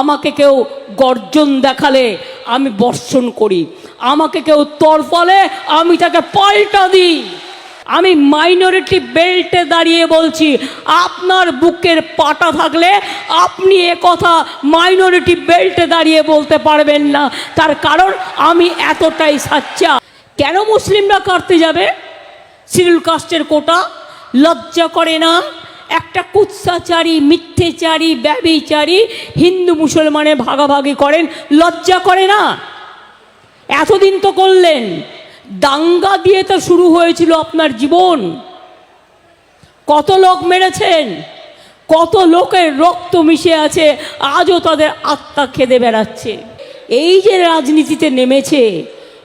আমাকে কেউ গর্জন দেখালে আমি বর্ষণ করি। আমাকে কেউ তরফলে আমি তাকে পাল্টা দিই। আমি মাইনরিটি বেল্টে দাঁড়িয়ে বলছি, আপনার বুকের পাটা থাকলে আপনি এ কথা মাইনরিটি বেল্টে দাঁড়িয়ে বলতে পারবেন না। তার কারণ আমি এতটাই সাচ্চা। কেন মুসলিমরা কাটতে যাবে? শিডিউল কাস্টের কোটা লজ্জা করে না? একটা কুৎসাচারী, মিথ্যেচারী, ব্যবিচারী হিন্দু মুসলমানে ভাগাভাগি করেন, লজ্জা করে না? এতদিন তো করলেন, দাঙ্গা দিয়ে তো শুরু হয়েছিল আপনার জীবন। কত লোক মেরেছেন, কত লোকের রক্ত মিশে আছে, আজও তাদের আত্মা খেদে বেড়াচ্ছে। এই যে রাজনীতিতে নেমেছে,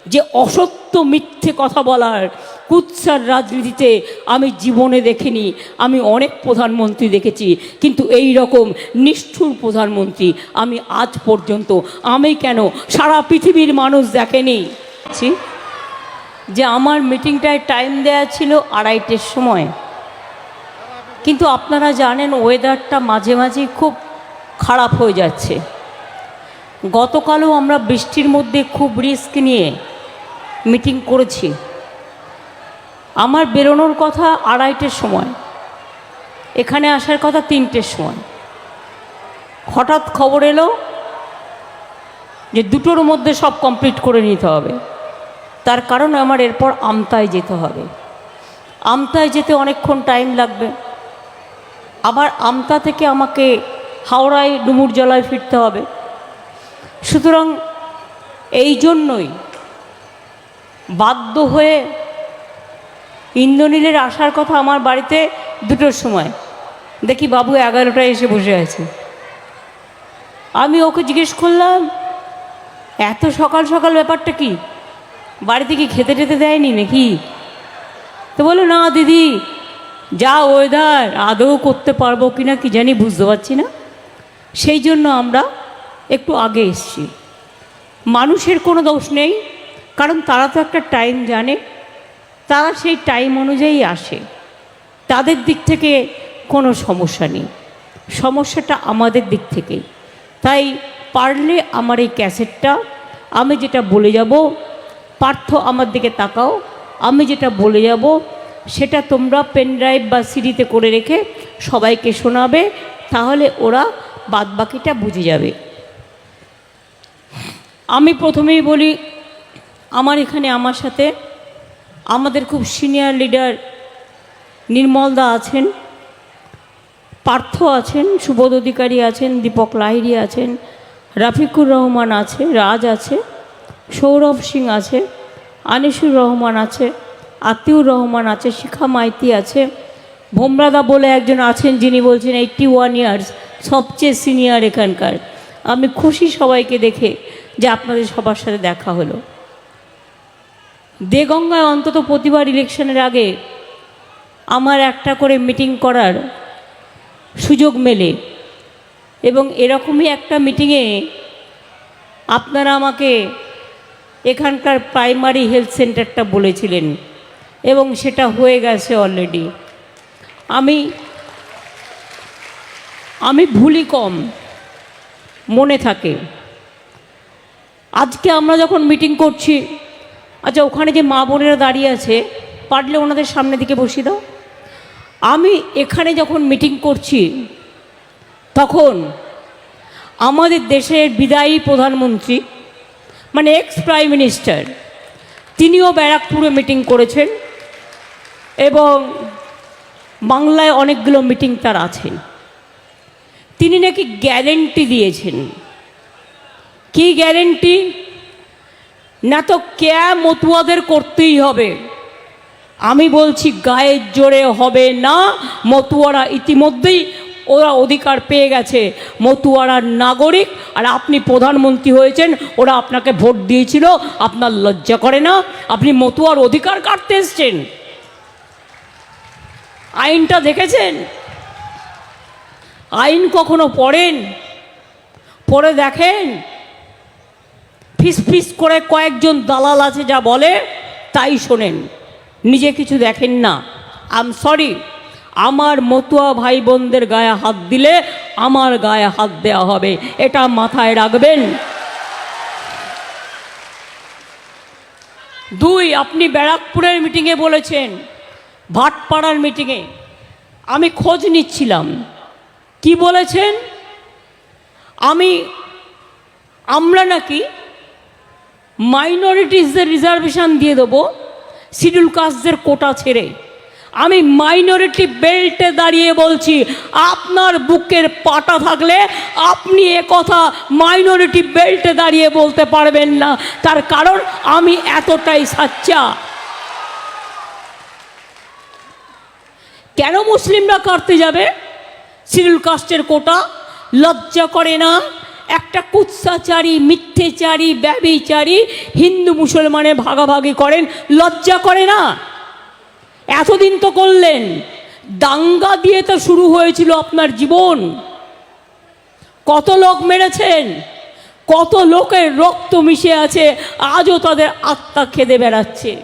যে অসত্য মিথ্যে কথা বলার কুৎসার রাজনীতিতে আমি জীবনে দেখিনি, আমি অনেক প্রধানমন্ত্রী দেখেছি, কিন্তু এই রকম নিষ্ঠুর প্রধানমন্ত্রী আমি আজ পর্যন্ত, আমি কেন সারা পৃথিবীর মানুষ দেখেনি? যে আমার মিটিংটায় টাইম দেয়া ছিল আড়াইটের সময়। কিন্তু আপনারা জানেন ওয়েদারটা মাঝে মাঝে খুব খারাপ হয়ে যাচ্ছে। গতকালও আমরা বৃষ্টির মধ্যে খুব রিস্ক নিয়ে মিটিং করেছি। আমার বেরোনোর কথা আড়াইটের সময়, এখানে আসার কথা তিনটের সময়। হঠাৎ খবর এলো যে দুটোর মধ্যে সব কমপ্লিট করে নিতে হবে। তার কারণ আমার এরপর আমতায় যেতে হবে। আমতায় যেতে অনেকক্ষণ টাইম লাগবে। আবার আমতা থেকে আমাকে হাওড়ায় ডুমুর জলায় ফিরতে হবে। সুতরাং এই জন্যই বাধ্য হয়ে ইন্দ্রনীলের আসার কথা আমার বাড়িতে দুটোর সময়। দেখি বাবু এগারোটায় এসে বসে আছে। আমি ওকে জিজ্ঞেস করলাম, এত সকাল সকাল ব্যাপারটা কি? বাড়িতে কি খেতে টেতে দেয়নি নাকি? তো বলো না দিদি, যা ওয়েদার আদৌ করতে পারব কি না কি জানি বুঝতে পারছি না। সেই জন্য আমরা একটু আগে এসছি। মানুষের কোনো দোষ নেই, কারণ তারা তো একটা টাইম জানে তারা সেই টাইম অনুযায়ী আসে। তাদের দিক থেকে কোনো সমস্যা নেই। সমস্যাটা আমাদের দিক থেকেই। তাই পারলে আমার এই ক্যাসেটটা, আমি যেটা বলে যাব, পার্থ আমার দিকে তাকাও। আমি যেটা বলে যাব, সেটা তোমরা পেনড্রাইভ বা সিডিতে করে রেখে সবাইকে শোনাবে, তাহলে ওরা বাদবাকিটা বুঝে যাবে। আমি প্রথমেই বলি, আমার এখানে, আমার সাথে আমাদের খুব সিনিয়র লিডার নির্মলদা আছেন, পার্থ আছেন, সুবোধ অধিকারী আছেন, দীপক লাহিরি আছেন, রাফিকুর রহমান আছে, রাজ আছে, সৌরভ সিং আছে, আনিসুর রহমান আছে, আতিউর রহমান আছে, শিখা মাইতি আছে ভোমরাদা বলে একজন আছেন যিনি বলছেন এইট্টি ওয়ান ইয়ার্স সবচেয়ে সিনিয়র এখানকার। আমি খুশি সবাইকে দেখে যে আপনাদের সবার সাথে দেখা হলো। দেগঙ্গায় অন্তত প্রতিবার ইলেকশনের আগে আমার একটা করে মিটিং করার সুযোগ মেলে। এবং এরকমই একটা মিটিংয়ে আপনারা আমাকে এখানকার প্রাইমারি হেলথ সেন্টারটা বলেছিলেন এবং সেটা হয়ে গেছে অলরেডি। আমি আমি ভুলি কম, মনে থাকে। আজকে আমরা যখন মিটিং করছি আচ্ছা ওখানে যে মা বোনেরা দাঁড়িয়ে আছে, পারলে ওনাদের সামনে দিকে বসিয়ে দাও। আমি এখানে যখন মিটিং করছি, তখন আমাদের দেশের বিদায়ী প্রধানমন্ত্রী মানে এক্স প্রাইম মিনিস্টার তিনিও ব্যারাকপুরে মিটিং করেছেন এবং বাংলায় অনেকগুলো মিটিং তার আছেন তিনি নাকি গ্যারেন্টি দিয়েছেন। কি গ্যারেন্টি না তো ক্যা মতুয়াদের করতেই হবে। আমি বলছি, গায়ের জোরে হবে না। মতুয়ারা ইতিমধ্যেই ওরা অধিকার পেয়ে গেছে। মতুয়ারার নাগরিক, আর আপনি প্রধানমন্ত্রী হয়েছেন, ওরা আপনাকে ভোট দিয়েছিল, আপনার লজ্জা করে না? আপনি মতুয়ার অধিকার কাটতে এসছেন। আইনটা দেখেছেন? আইন কখনো পড়েন? পড়ে দেখেন? ফিস ফিস করে কয়েকজন দালাল আছে যা বলে, তাই শোনেন, নিজে কিছু দেখেন না। আম সরি আমার মতুয়া ভাই বোনদের গায়ে হাত দিলে আমার গায়ে হাত দেওয়া হবে, এটা মাথায় রাখবেন। দুই, আপনি ব্যারাকপুরের মিটিংয়ে বলেছেন, ভাটপাড়ার মিটিংয়ে। আমি খোঁজ নিচ্ছিলাম। কি বলেছেন? আমি, আমরা নাকি মাইনরিটিসদের রিজার্ভেশন দিয়ে দেবো শিডিউল কাস্টদের কোটা ছেড়ে। আমি মাইনরিটি বেল্টে দাঁড়িয়ে বলছি, আপনার বুকের পাটা থাকলে আপনি এ কথা মাইনরিটি বেল্টে দাঁড়িয়ে বলতে পারবেন না। তার কারণ আমি এতটাই সাচ্চা। কেন মুসলিমরা কাটতে যাবে? শিডিউল কাস্টের কোটা লজ্জা করে না। একটা কুৎসাচারী, মিথ্যেচারী, ব্যবিচারী হিন্দু মুসলমানে ভাগাভাগি করেন, লজ্জা করে না? এতদিন তো করলেন, দাঙ্গা দিয়ে তো শুরু হয়েছিল আপনার জীবন। কত লোক মেরেছেন, কত লোকের রক্ত মিশে আছে, আজও তাদের আত্মা খেদে বেড়াচ্ছে।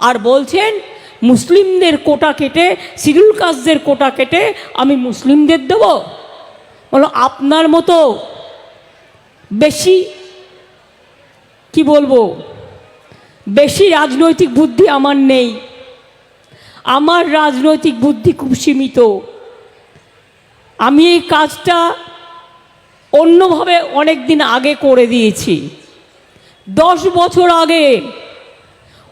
আর বলছেন, মুসলিমদের কোটা কেটে শিডিউল কাস্টদের কোটা কেটে আমি মুসলিমদের দেব? বলো, আপনার মতো বেশি, কি বলব? বেশি রাজনৈতিক বুদ্ধি আমার নেই। আমার রাজনৈতিক বুদ্ধি খুব সীমিত। আমি এই কাজটা অন্যভাবে অনেক দিন আগে করে দিয়েছি। দশ বছর আগে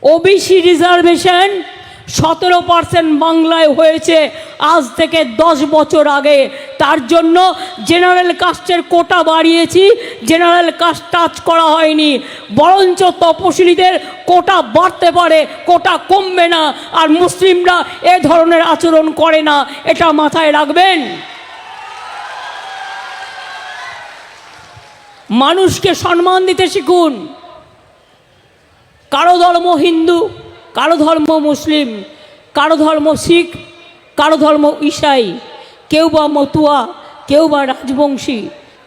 ওবিসি রিজার্ভেশন সতেরো পার্সেন্ট বাংলায় হয়েছে আজ থেকে দশ বছর আগে। তার জন্য জেনারেল কাস্টের কোটা বাড়িয়েছি, জেনারেল কাস্ট টাচ করা হয়নি। বরঞ্চ তপশিলীদের কোটা বাড়তে পারে, কোটা কমবে না, আর মুসলিমরা এ ধরনের আচরণ করে না। এটা মাথায় রাখবেন। মানুষকে সম্মান দিতে শিখুন। কারও ধর্ম হিন্দু কারও ধর্ম মুসলিম, কারও ধর্ম শিখ, কারও ধর্ম ঈসাই কেউ বা মতুয়া, কেউ বা রাজবংশী,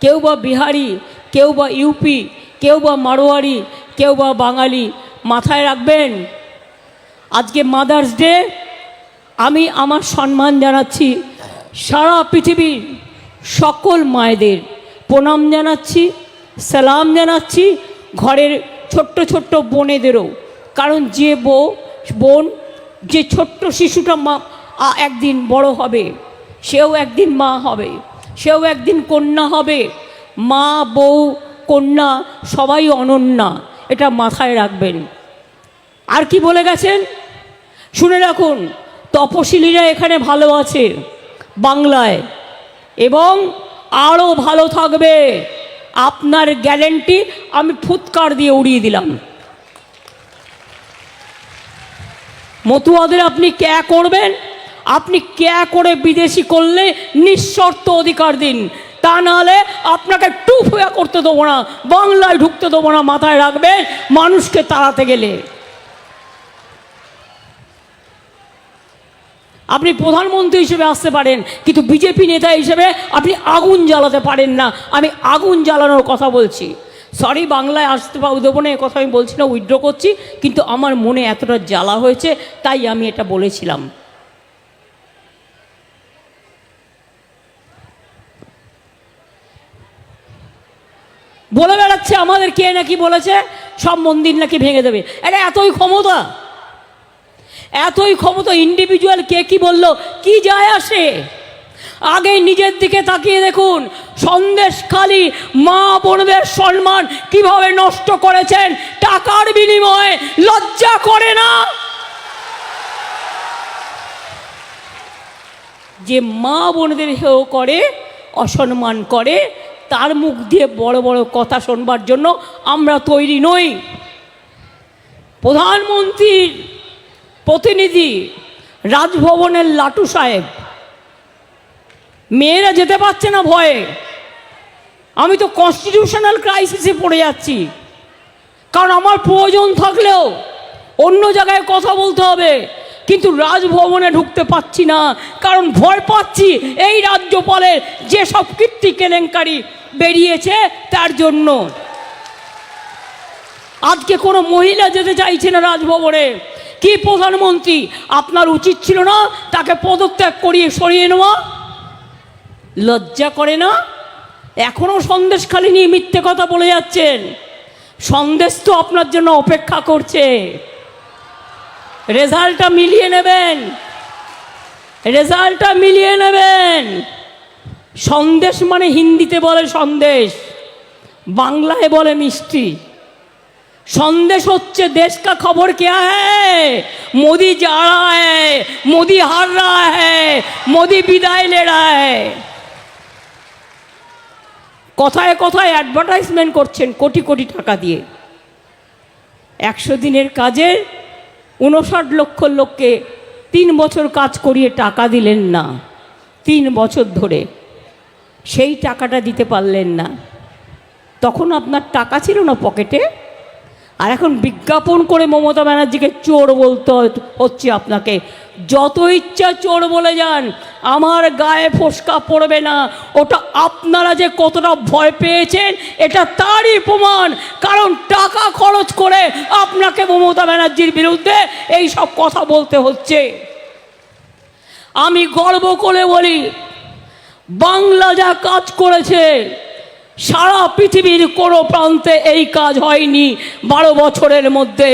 কেউ বা বিহারি, কেউ বা ইউপি, কেউ বা মারোয়ারি, কেউ বা বাঙালি, মাথায় রাখবেন, আজকে মাদার্স ডে, আমি আমার সম্মান জানাচ্ছি সারা পৃথিবীর সকল মায়েদের প্রণাম জানাচ্ছি, সালাম জানাচ্ছি, ঘরের ছোট্ট ছোট্ট বোনেদেরও। কারণ যে বউ, বোন, যে ছোট্ট শিশুটা মা একদিন বড় হবে, সেও একদিন মা হবে, সেও একদিন কন্যা হবে। মা, বউ, কন্যা সবাই অনন্যা, এটা মাথায় রাখবেন। আর কি বলে গেছেন? শুনে রাখুন, তপশিলীরা এখানে ভালো আছে বাংলায়, এবং আরও ভালো থাকবে। আপনার গ্যারেন্টি আমি ফুৎকার দিয়ে উড়িয়ে দিলাম। মতুয়াদের আপনি ক্যা করবেন? আপনি ক্যা করে বিদেশি করলে নিঃশর্ত অধিকার দিন? তা নাহলে আপনাকে টুপ হয়ে করতে দেবো না, বাংলায় ঢুকতে দেবো না, মাথায় রাখবেন, মানুষকে তাড়াতে গেলে। আপনি প্রধানমন্ত্রী হিসেবে আসতে পারেন, কিন্তু বিজেপি নেতা হিসেবে আপনি আগুন জ্বালাতে পারেন না। আমি আগুন জ্বালানোর কথা বলছি। সরি বাংলায় আসতে পারব দেবো না কথা আমি বলছি না উইথড্র করছি, কিন্তু আমার মনে এতটা জ্বালা হয়েছে, তাই আমি এটা বলেছিলাম। বলে বেড়াচ্ছে, আমাদের কে নাকি বলেছে, সব মন্দির নাকি ভেঙে দেবে। এটা এতই ক্ষমতা এতই ক্ষমতা ইন্ডিভিজুয়াল কে কি বলল, কি যায় আসে? আগে নিজের দিকে তাকিয়ে দেখুন। সন্দেশখালী মা বোনদের সম্মান কীভাবে নষ্ট করেছেন, টাকার বিনিময়ে লজ্জা করে না? যে মা বোনদের হেও করে, অসম্মান করে, তার মুখ দিয়ে বড় বড় কথা শোনবার জন্য আমরা তৈরি নই। প্রধানমন্ত্রীর প্রতিনিধি রাজভবনের লাটু সাহেব মেয়েরা যেতে পারছে না ভয়ে। আমি তো কনস্টিটিউশনাল ক্রাইসিসে পড়ে যাচ্ছি। কারণ আমার প্রয়োজন থাকলেও অন্য জায়গায় কথা বলতে হবে। কিন্তু রাজভবনে ঢুকতে পাচ্ছি না। কারণ ভয় পাচ্ছি এই রাজ্যপালের যে সব কীর্তি কেলেঙ্কারি বেরিয়েছে তার জন্য। আজকে কোনো মহিলা যেতে চাইছে না রাজভবনে। কি প্রধানমন্ত্রী? আপনার উচিত ছিল না তাকে পদত্যাগ করিয়ে সরিয়ে নেওয়া? লজ্জা করে না এখনও সন্দেশ খালি নিয়ে মিথ্যে কথা বলে যাচ্ছেন সন্দেশ তো আপনার জন্য অপেক্ষা করছে রেজাল্টটা মিলিয়ে নেবেন রেজাল্টটা মিলিয়ে নেবেন সন্দেশ মানে হিন্দিতে বলে সন্দেশ বাংলায় বলে মিষ্টি संदेश হচ্ছে देश का खबर क्या है मोदी जा रहा है मोदी हार रहा है मोदी विदाई ले रहा है কথায় কথায় অ্যাডভার্টাইজমেন্ট করছেন কোটি কোটি টাকা দিয়ে। একশো দিনের কাজে উনষাট লক্ষ লোককে তিন বছর কাজ করিয়ে টাকা দিলেন না। তিন বছর ধরে সেই টাকাটা দিতে পারলেন না। তখন আপনার টাকা ছিল না পকেটে? আর এখন বিজ্ঞাপন করে মমতা ব্যানার্জিকে চোর বলতে হচ্ছে আপনাকে যত ইচ্ছা চোর বলে যান, আমার গায়ে ফোসকা পড়বে না। ওটা আপনারা যে কতটা ভয় পেয়েছেন, এটা তারই প্রমাণ। কারণ টাকা খরচ করে আপনাকে মমতা ব্যানার্জির বিরুদ্ধে এই সব কথা বলতে হচ্ছে। আমি গর্ব করে বলি, বাংলা যা কাজ করেছে সারা পৃথিবীর কোনো প্রান্তে এই কাজ হয়নি। বারো বছরের মধ্যে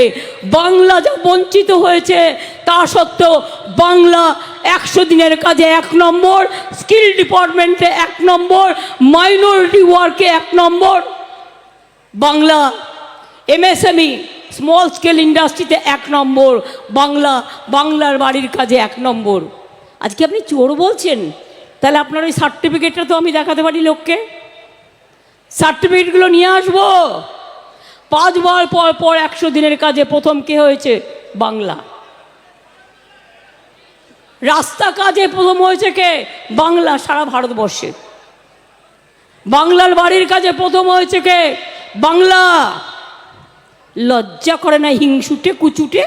বাংলা যা বঞ্চিত হয়েছে, তা সত্ত্বেও বাংলা একশো দিনের কাজে এক নম্বর, স্কিল ডিপার্টমেন্টে এক নম্বর, মাইনরিটি ওয়ার্কে এক নম্বর। বাংলা এমএসএমই, স্মল স্কেল ইন্ডাস্ট্রিতে এক নম্বর, বাংলা বাংলার বাড়ির কাজে এক নম্বর। আজকে আপনি চোর বলছেন, তাহলে আপনার ওই সার্টিফিকেটটা তো আমি দেখাতে পারি লোককে। সার্টিফিকেটগুলো নিয়ে আসব। পাঁচবার পর পর একশো দিনের কাজে প্রথম কে হয়েছে? বাংলা। রাস্তা কাজে প্রথম হয়েছে কে? বাংলা, সারা ভারতবর্ষে। বাংলার বাড়ির কাজে প্রথম হয়েছে কে? বাংলা। লজ্জা করে না, হিংসুটে, কুচুটে?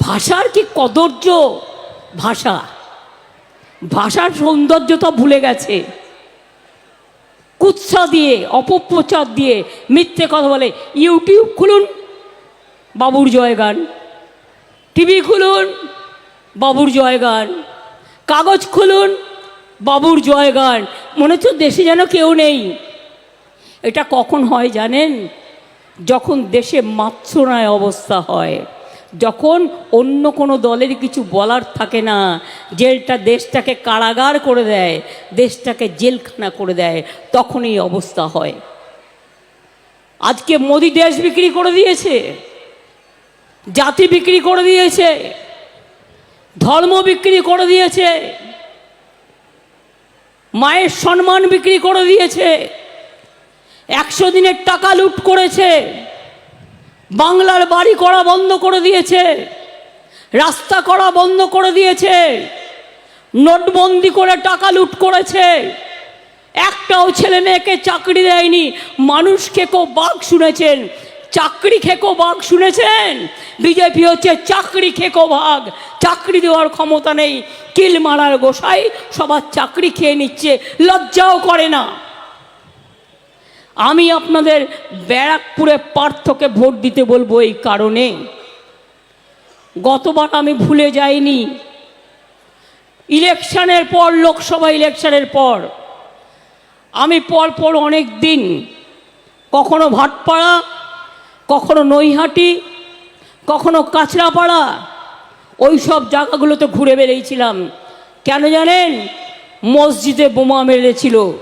ভাষার কি কদর্য? ভাষা। ভাষার সৌন্দর্যতা ভুলে গেছে। কুৎসা দিয়ে, অপপ্রচার দিয়ে মিথ্যে কথা বলে। ইউটিউব খুলুন, বাবুর জয়গান টিভি খুলুন, বাবুর জয়গান কাগজ খুলুন, বাবুর জয়গান মনে হচ্ছে দেশে যেন কেউ নেই। এটা কখন হয় জানেন? যখন দেশে মাৎসরায় অবস্থা হয়। যখন অন্য কোনো দলের কিছু বলার থাকে না, জেলটা দেশটাকে কারাগার করে দেয়, দেশটাকে জেলখানা করে দেয়, তখন এই অবস্থা হয়। আজকে মোদি দেশ বিক্রি করে দিয়েছে, জাতি বিক্রি করে দিয়েছে, ধর্ম বিক্রি করে দিয়েছে, মায়ের সম্মান বিক্রি করে দিয়েছে, একশো দিনের টাকা লুট করেছে। বাংলার বাড়ি করা বন্ধ করে দিয়েছে, রাস্তা করা বন্ধ করে দিয়েছে, নোটবন্দি করে টাকা লুট করেছে। একটাও ছেলে মেয়েকে চাকরি দেয়নি মানুষ খেকো বাঘ শুনেছেন চাকরি খেকো বাঘ শুনেছেন? বিজেপি হচ্ছে চাকরি খেকো ভাগ চাকরি দেওয়ার ক্ষমতা নেই, কিল মারার গোসাই সবার চাকরি খেয়ে নিচ্ছে, লজ্জাও করে না। আমি আপনাদের ব্যারাকপুরে পার্থকে ভোট দিতে বলব এই কারণে। গতবার আমি ভুলে যাইনি। ইলেকশনের পর, লোকসভা ইলেকশনের পর, আমি পর অনেক দিন কখনো ভাটপাড়া, কখনো নৈহাটি, কখনো কাঁচরাপাড়া ওই সব জায়গাগুলোতে ঘুরে বেরিয়েছিলাম কেন জানেন? মসজিদে বোমা মেরেছিল।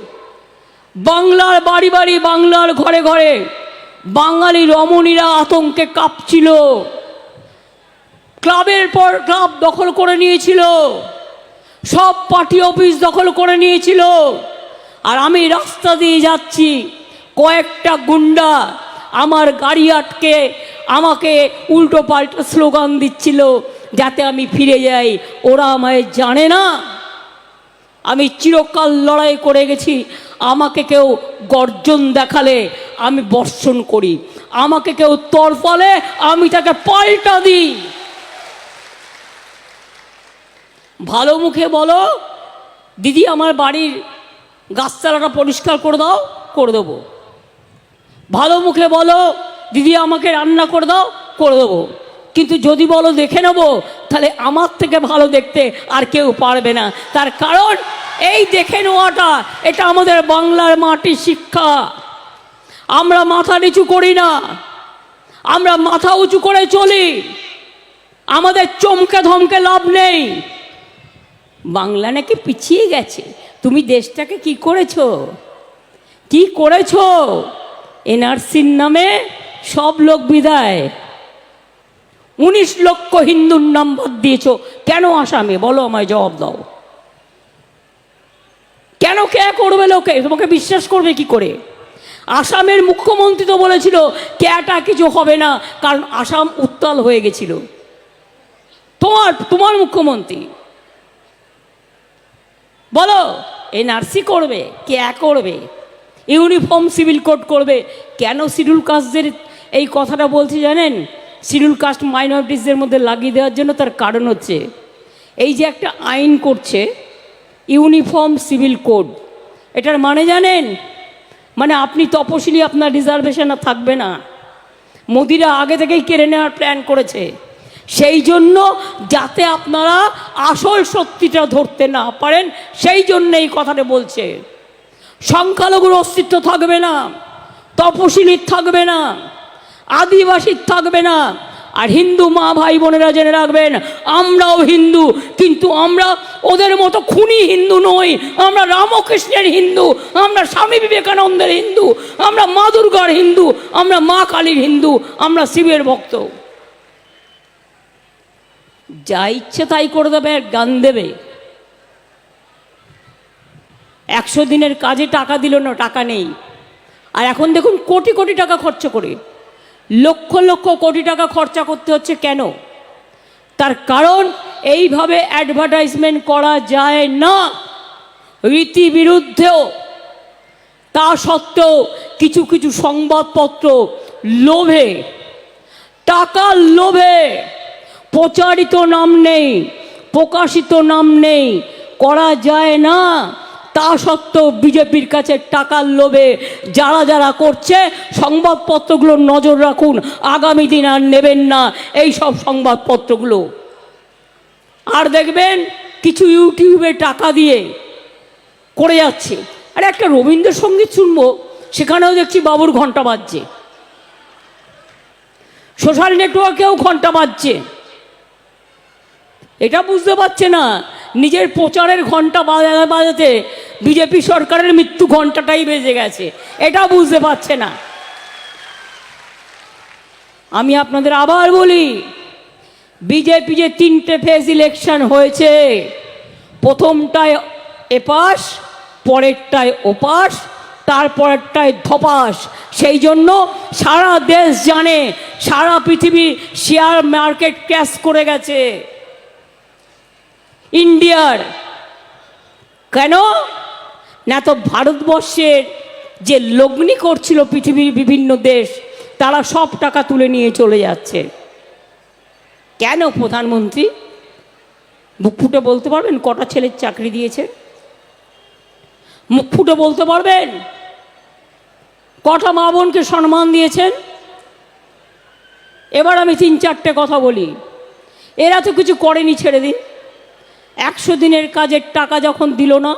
বাংলার বাড়ি বাড়ি বাংলার ঘরে ঘরে। বাঙালি রমণীরা আতঙ্কে কাঁপছিল। ক্লাবের পর ক্লাব দখল করে নিয়েছিল। সব পার্টি অফিস দখল করে নিয়েছিল। আর আমি রাস্তা দিয়ে যাচ্ছি। কয়েকটা গুন্ডা আমার গাড়ি আটকে আমাকে উল্টো পাল্টা স্লোগান দিচ্ছিল, যাতে আমি ফিরে যাই। ওরা আমায় জানে না। আমি চিরকাল লড়াই করে গেছি। আমাকে কেউ গর্জন দেখালে আমি বর্ষণ করি। আমাকে কেউ তরফালে আমি তাকে পাল্টা দিই। ভালো মুখে বলো, দিদি আমার বাড়ির গাছতলাটা পরিষ্কার করে দাও, করে দেবো। ভালো মুখে বলো, দিদি আমাকে রান্না করে দাও, করে দেবো। কিন্তু যদি বলো দেখে নেব, তাহলে আমার থেকে ভালো দেখতে আর কেউ পারবে না। তার কারণ, এই দেখে নেওয়াটা, এটা আমাদের বাংলার মাটির শিক্ষা। আমরা মাথা নিচু করি না। আমরা মাথা উঁচু করে চলি। আমাদের চমকে ধমকে লাভ নেই। বাংলা নাকি পিছিয়ে গেছে। তুমি দেশটাকে কি করেছ? কি করেছ? এনআরসির নামে সব লোক বিদায়। উনিশ লক্ষ হিন্দুর নাম বাদ দিয়েছ। কেন আসামে? বলো আমায় জবাব দাও। কেন কে করবে লোকে? তোমাকে বিশ্বাস করবে কি করে? আসামের মুখ্যমন্ত্রী তো বলেছিল ক্যাটা কিছু হবে না, কারণ আসাম উত্তাল হয়ে গেছিল। তোমার তোমার মুখ্যমন্ত্রী। বলো এনআরসি করবে? কে করবে? ইউনিফর্ম সিভিল কোড করবে? কেন শিডিউল কাস্টদের এই কথাটা বলছি জানেন? শিডিউল কাস্ট মাইনরিটিসদের মধ্যে লাগিয়ে দেওয়ার জন্য তার কারণ হচ্ছে, এই যে একটা আইন করছে, ইউনিফর্ম সিভিল কোড, এটার মানে জানেন? মানে আপনি তপশিলি, আপনার রিজার্ভেশন থাকবে না। মোদিরা আগে থেকেই কেড়ে নেওয়ার প্ল্যান করেছে। সেই জন্য যাতে আপনারা আসল সত্যিটা ধরতে না পারেন, সেই জন্য এই কথাটা বলছে। সংখ্যালঘুর অস্তিত্ব থাকবে না, তপশিলির থাকবে না। আদিবাসীর থাকবে না। আর হিন্দু মা ভাই বোনেরা জেনে রাখবেন, আমরাও হিন্দু, কিন্তু আমরা ওদের মতো খুনি হিন্দু নই। আমরা রামকৃষ্ণের হিন্দু, আমরা স্বামী বিবেকানন্দের হিন্দু, আমরা মা দুর্গার হিন্দু, আমরা মা কালীর হিন্দু, আমরা শিবের ভক্ত। যা ইচ্ছে তাই করে দেবে, গান দেবে। একশো দিনের কাজে টাকা দিল না, টাকা নেই। আর এখন দেখুন কোটি কোটি টাকা খরচ করে। লক্ষ লক্ষ কোটি টাকা খরচা করতে হচ্ছে কেন? তার কারণ এইভাবে অ্যাডভার্টাইজমেন্ট করা যায় না। রীতি বিরুদ্ধেও। তা সত্ত্বেও কিছু কিছু সংবাদপত্র লোভে। টাকার লোভে। প্রচারিত নাম নেই, প্রকাশিত নাম নেই, করা যায় না। তা সত্ত্বেও বিজেপির কাছে টাকার লোভে যারা যারা করছে, সংবাদপত্রগুলো নজর রাখুন, আগামী দিন আর নেবেন না এই সব সংবাদপত্রগুলো। আর দেখবেন কিছু ইউটিউবে টাকা দিয়ে করে যাচ্ছে। আর একটা রবীন্দ্রসঙ্গীত শুনব, সেখানেও দেখছি বাবুর ঘণ্টা বাজছে। সোশ্যাল নেটওয়ার্কেও ঘণ্টা বাজছে। এটা বুঝতে পারছে না নিজের প্রচারের ঘণ্টা বাজাতে বাজাতে বিজেপি সরকারের মৃত্যু ঘন্টাটাই বেজে গেছে। এটা বুঝতে পারছে না। আমি আপনাদের আবার বলি, বিজেপি যে তিনটে ফেজ ইলেকশন হয়েছে, প্রথমটায় এপাস পরেরটায় ওপাস তারপরেরটায় ধপাস। সেই জন্য সারা দেশ জানে, সারা পৃথিবী শেয়ার মার্কেট ক্র্যাশ করে গেছে। ইন্ডিয়ার। কেন? না তো ভারতবর্ষের যে লগ্নি করছিল পৃথিবীর বিভিন্ন দেশ, তারা সব টাকা তুলে নিয়ে চলে যাচ্ছে। কেন প্রধানমন্ত্রী? মুখ ফুটে বলতে পারবেন? কটা ছেলের চাকরি দিয়েছে? মুখ ফুটে বলতে পারবেন? কটা মা বোনকে সম্মান দিয়েছেন? এবার আমি তিন চারটে কথা বলি। এরা তো কিছু করেনি ছেড়ে দিন। একশো দিনের কাজের টাকা যখন দিল না,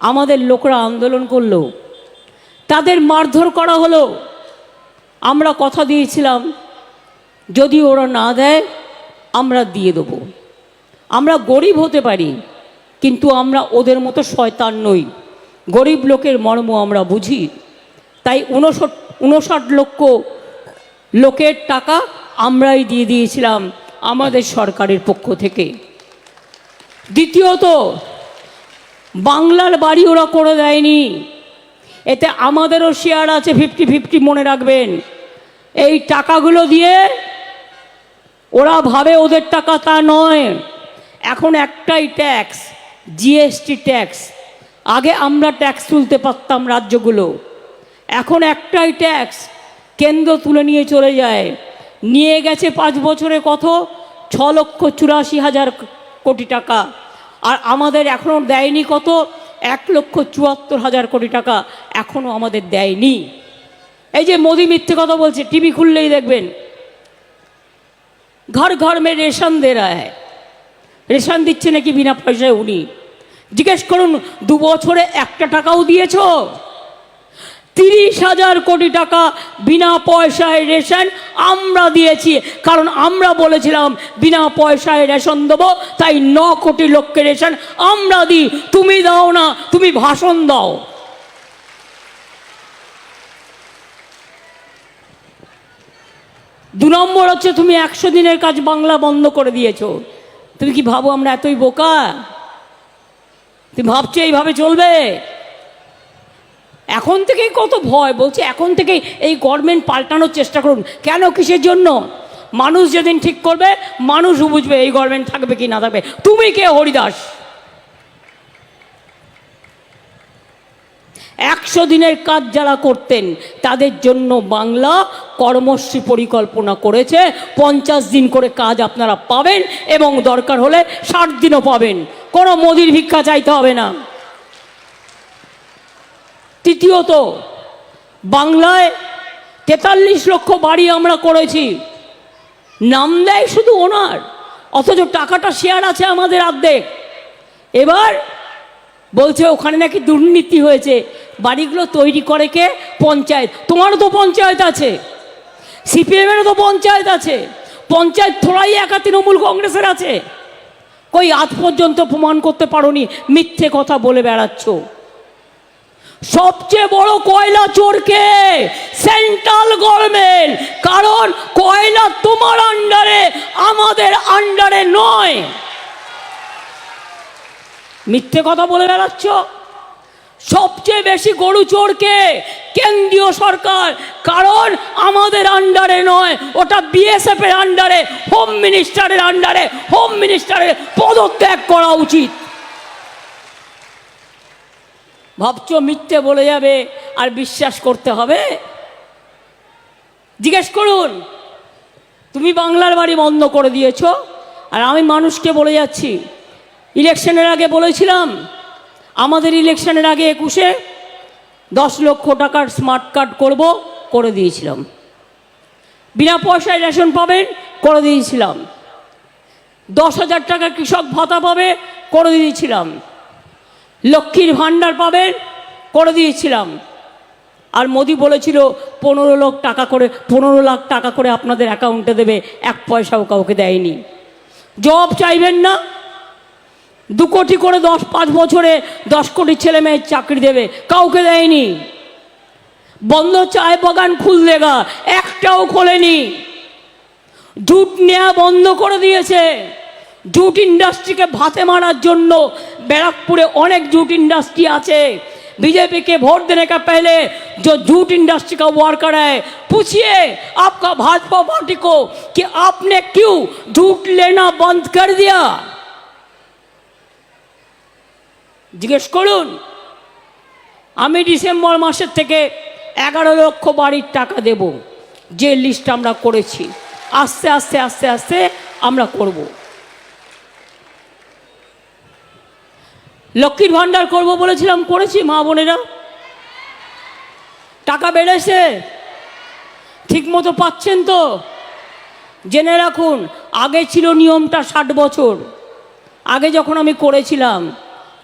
আমাদের লোকরা আন্দোলন করল। তাদের মারধর করা হলো। আমরা কথা দিয়েছিলাম, যদি ওরা না দেয়, আমরা দিয়ে দেবো। আমরা গরিব হতে পারি, কিন্তু আমরা ওদের মতো শয়তান নই। গরিব লোকের মর্ম আমরা বুঝি। তাই উনষট উনষাট লক্ষ লোকের টাকা আমরাই দিয়ে দিয়েছিলাম আমাদের সরকারের পক্ষ থেকে। দ্বিতীয়ত, বাংলার বাড়ি ওরা করে দেয়নি। এতে আমাদেরও শেয়ার আছে ফিফটি ফিফটি মনে রাখবেন। এই টাকাগুলো দিয়ে ওরা ভাবে ওদের টাকা তা নয়। এখন একটাই ট্যাক্স জিএসটি ট্যাক্স আগে আমরা ট্যাক্স তুলতে পারতাম রাজ্যগুলো। এখন একটাই ট্যাক্স কেন্দ্র তুলে নিয়ে চলে যায়। নিয়ে গেছে পাঁচ বছরে কত? ছ লক্ষ চুরাশি হাজার কোটি টাকা। আর আমাদের এখনও দেয়নি কত? এক লক্ষ চুয়াত্তর হাজার কোটি টাকা এখনও আমাদের দেয়নি। এই যে মোদি মিথ্যে কথা বলছে, টিভি খুললেই দেখবেন। ঘর ঘর মে রেশন দে রেশন দিচ্ছে নাকি বিনা পয়সায় উনি। জিজ্ঞেস করুন, দু বছরে একটা টাকাও দিয়েছ? তিরিশ হাজার কোটি টাকা বিনা পয়সায় রেশন আমরা দিয়েছি। কারণ আমরা বলেছিলাম, বিনা পয়সায় রেশন দেবো, তাই ন কোটি লোককে রেশন আমরা দিই। তুমি দাও না, তুমি ভাষণ দাও। দু নম্বর হচ্ছে, তুমি একশো দিনের কাজ বাংলা বন্ধ করে দিয়েছ। তুমি কি ভাবো আমরা এতই বোকা? তুমি ভাবছ এইভাবে চলবে? এখন থেকেই কত ভয়, বলছে এখন থেকেই এই গভর্নমেন্ট পাল্টানোর চেষ্টা করুন। কেন? কিসের জন্য? মানুষ যেদিন ঠিক করবে মানুষ বুঝবে এই গভর্নমেন্ট থাকবে কি না থাকবে। তুমি কে, হরিদাস? একশো দিনের কাজ যারা করতেন, তাদের জন্য বাংলা কর্মশ্রী পরিকল্পনা করেছে। পঞ্চাশ দিন করে কাজ আপনারা পাবেন এবং দরকার হলে ষাট দিনও পাবেন। কোনো মোদির ভিক্ষা চাইতে হবে না। তৃতীয়ত, বাংলায় তেতাল্লিশ লক্ষ বাড়ি আমরা করেছি। নাম দেয় শুধু ওনার, অথচ টাকাটা শেয়ার আছে আমাদের অর্ধেক। এবার বলছে ওখানে নাকি দুর্নীতি হয়েছে, বাড়িগুলো তৈরি করে কে? পঞ্চায়েত। তোমারও তো পঞ্চায়েত আছে, সিপিএমেরও তো পঞ্চায়েত আছে, পঞ্চায়েত থোড়াই একা তৃণমূল কংগ্রেসের আছে। কই আজ পর্যন্ত প্রমাণ করতে পারোনি, মিথ্যে কথা বলে বেড়াচ্ছ। সবচেয়ে বড় কয়লা চোরকে? সেন্ট্রাল গভর্নমেন্ট কারণ কয়লা তোমার আন্ডারে আমাদের আন্ডারে নয়। মিথ্যে কথা বলে বেড়াচ্ছ? সবচেয়ে বেশি গরু চোরকে কেন্দ্রীয় সরকার। কারণ আমাদের আন্ডারে নয়, ওটা বিএসএফ এর আন্ডারে হোম মিনিস্টারের আন্ডারে হোম মিনিস্টারের পদত্যাগ করা উচিত। ভাবছ মিথ্যে বলে যাবে আর বিশ্বাস করতে হবে? জিজ্ঞেস করুন। তুমি বাংলার বাড়ি বন্ধ করে দিয়েছ আর আমি মানুষকে বলে যাচ্ছি। ইলেকশনের আগে বলেছিলাম, আমাদের ইলেকশনের আগে একুশে দশ লক্ষ টাকার স্মার্ট কার্ড করব, করে দিয়েছিলাম। বিনা পয়সায় রেশন পাবেন করে দিয়েছিলাম। দশ হাজার টাকা কৃষক ভাতা পাবে, করে দিয়েছিলাম। লক্ষ্মীর ভাণ্ডার পাবেন, করে দিয়েছিলাম। আর মোদি বলেছিল, পনেরো লাখ টাকা করে, পনেরো লাখ টাকা করে আপনাদের অ্যাকাউন্টে দেবে, এক পয়সাও কাউকে দেয়নি। জব চাইবেন না, দু কোটি করে দশ, পাঁচ বছরে দশ কোটি ছেলে মেয়ের চাকরি দেবে, কাউকে দেয়নি। বন্ধ চায় বাগান খুল দেগা, একটাও খোলেনি। জুট নেওয়া বন্ধ করে দিয়েছে। জুট ইন্ডাস্ট্রিকে ভাতে মারার জন্য ব্যারাকপুরে অনেক जूट इंडस्ट्री আছে बीजेपी के वोट देने का पहले जो जूट इंडस्ट्री का वर्कर है पूछिए आपका भाजपा पार्टी को कि आपने क्यों जूट लेना बंद कर दिया জিজ্ঞেস করুন আমি ডিসেম্বর মাসের থেকে এগারো লক্ষ বাড়ির টাকা দেব যে লিস্ট আমরা করেছি আস্তে আস্তে আস্তে আস্তে আমরা করব লক্ষ্মীর ভাণ্ডার করব বলেছিলাম, করেছি মা বোনেরা। টাকা বেড়েছে ঠিক মতো পাচ্ছেন তো। জেনে রাখুন, আগে ছিল নিয়মটা ষাট বছর। আগে যখন আমি করেছিলাম,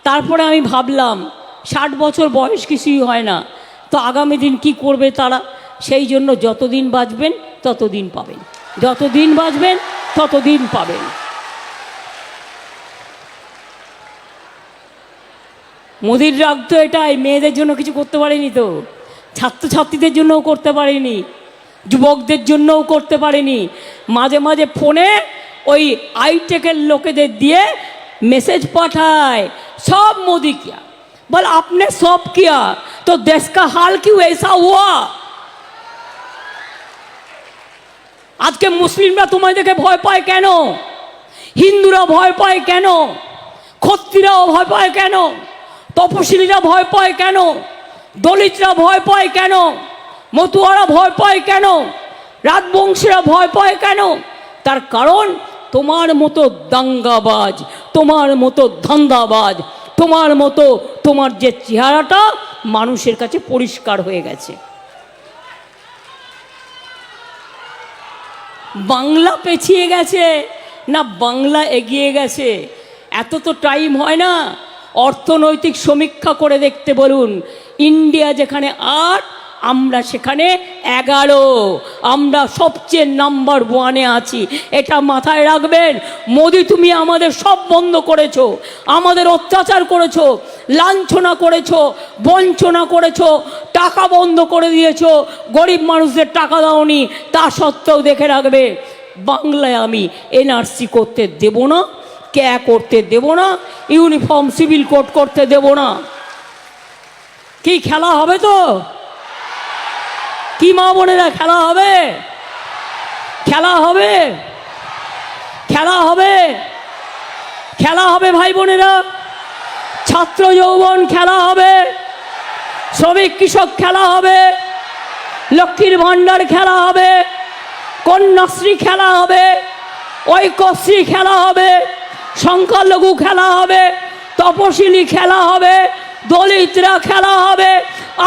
তারপরে আমি ভাবলাম, ষাট বছর বয়স কিছুই হয় না। তো আগামী দিন কি করবে তারা? সেই জন্য যতদিন বাঁচবেন, ততদিন পাবেন। যতদিন বাঁচবেন, ততদিন পাবেন। মোদির রাগ তো এটাই, মেয়েদের জন্য কিছু করতে পারেনি তো। ছাত্রছাত্রীদের জন্যও করতে পারেনি, যুবকদের জন্যও করতে পারেনি। মাঝে মাঝে ফোনে ওই আইটেকের লোকেদের দিয়ে মেসেজ পাঠায়, সব মোদি কিয়া। বল, আপনি সব কিয়া, তো দেশ কা হাল কি এসা হুয়া? আজকে মুসলিমরা তোমায় দেখে ভয় পায় কেন? হিন্দুরা ভয় পায় কেন? ক্ষত্রিরাও ভয় পায় কেন? তপশিলীরা ভয় পায় কেন? দলিতরা ভয় পায় কেন? মতুয়ারা ভয় পায় কেন? রাজবংশীরা ভয় পায় কেন? তার কারণ, তোমার মতো দাঙ্গাবাজ, তোমার মতো ধান্দাবাজ, তোমার মতো, তোমার যে চেহারাটা মানুষের কাছে পরিষ্কার হয়ে গেছে। বাংলা পেছিয়ে গেছে না বাংলা এগিয়ে গেছে? এত তো টাইম হয় না। অর্থনৈতিক সমীক্ষা করে দেখতে বলুন, ইন্ডিয়া যেখানে আট আমরা সেখানে এগারো। আমরা সবচেয়ে নাম্বার ওয়ানে আছি। এটা মাথায় রাখবেন, মোদি তুমি আমাদের সব বন্ধ করেছ, আমাদের অত্যাচার করেছ, লাঞ্ছনা করেছ, বঞ্চনা করেছ, টাকা বন্ধ করে দিয়েছ, গরিব মানুষদের টাকা দাওনি, তা সত্ত্বেও দেখে রাখবে, বাংলায় আমি এনআরসি করতে দেব না। ক্যা করতে দেব না? ইউনিফর্ম সিভিল কোড করতে দেব না। কি খেলা হবে তো? কি মা বোনেরা খেলা হবে? খেলা হবে? খেলা হবে? খেলা হবে ভাই বোনেরা? ছাত্র যৌবন খেলা হবে। শ্রমিক কৃষক খেলা হবে। লক্ষ্মীর ভাণ্ডার খেলা হবে। কন্যাশ্রী খেলা হবে। ঐক্যশ্রী খেলা হবে। সংখ্যালঘু খেলা হবে তপশিলি খেলা হবে দলিতরা খেলা হবে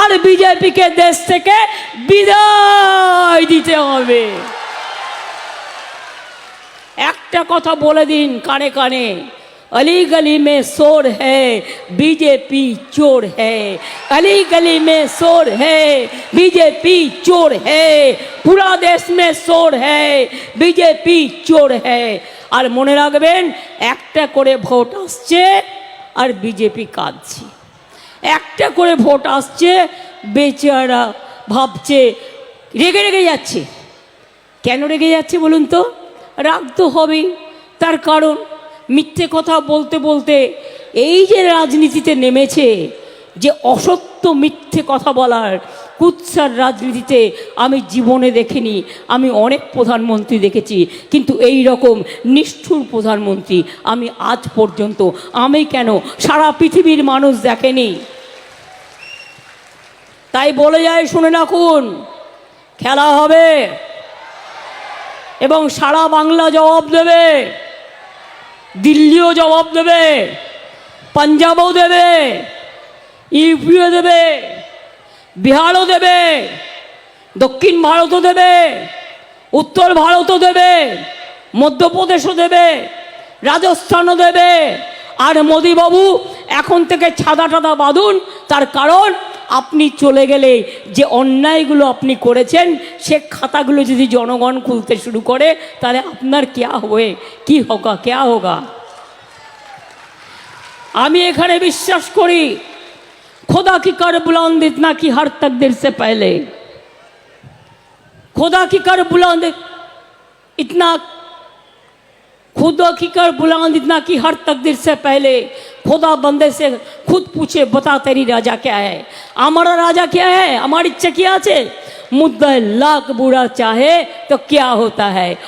আর বিজেপিকে দেশ থেকে বিদায় দিতে হবে একটা কথা বলে দিন কানে কানে अली गली में शोर है बीजेपी चोर है अली गली में शोर है बीजेपी चोर है पूरा देश में शोर है बीजेपी चोर है আর মনে রাখবেন, একটা করে ভোট আসছে আর বিজেপি কাঁদছে। একটা করে ভোট আসছে, বেচারা ভাবছে, রেগে রেগে যাচ্ছে। কেন রেগে যাচ্ছে বলুন তো? রাগ তো হবেই। তার কারণ, মিথ্যে কথা বলতে বলতে এই যে রাজনীতিতে নেমেছে, যে অসত্য মিথ্যে কথা বলার কুৎসার রাজনীতিতে আমি জীবনে দেখিনি, আমি অনেক প্রধানমন্ত্রী দেখেছি, কিন্তু এই রকম নিষ্ঠুর প্রধানমন্ত্রী আমি আজ পর্যন্ত, আমি কেন সারা পৃথিবীর মানুষ দেখেনি? তাই বলে যায়, শুনে রাখুন, খেলা হবে এবং সারা বাংলা জবাব দেবে, দিল্লিও জবাব দেবে, পাঞ্জাবও দেবে, ইউপিও দেবে। বিহারও দেবে, দক্ষিণ ভারতও দেবে, উত্তর ভারতও দেবে, মধ্যপ্রদেশও দেবে, রাজস্থানও দেবে। আর মোদিবাবু এখন থেকে ছাদা টাদা বাঁধুন, তার কারণ আপনি চলে গেলে যে অন্যায়গুলো আপনি করেছেন, সে খাতাগুলো যদি জনগণ খুলতে শুরু করে, তাহলে আপনার কেয়া হবে? কি হোগা, কেয়া হোগা? আমি এখানে বিশ্বাস করি खुदा की कर बुलंद इतना कि हर तकदीर से पहले। खुदा की कर बुलंद इतना, खुदा की कर बुलंद इतना कि हर तकदीर से पहले। खुदा बंदे से खुद पूछे, बता तेरी राजा क्या है? हमारा राजा क्या है? हमारी इच्छा क्या मुद्दा लाख बुरा चाहे तो क्या होता है?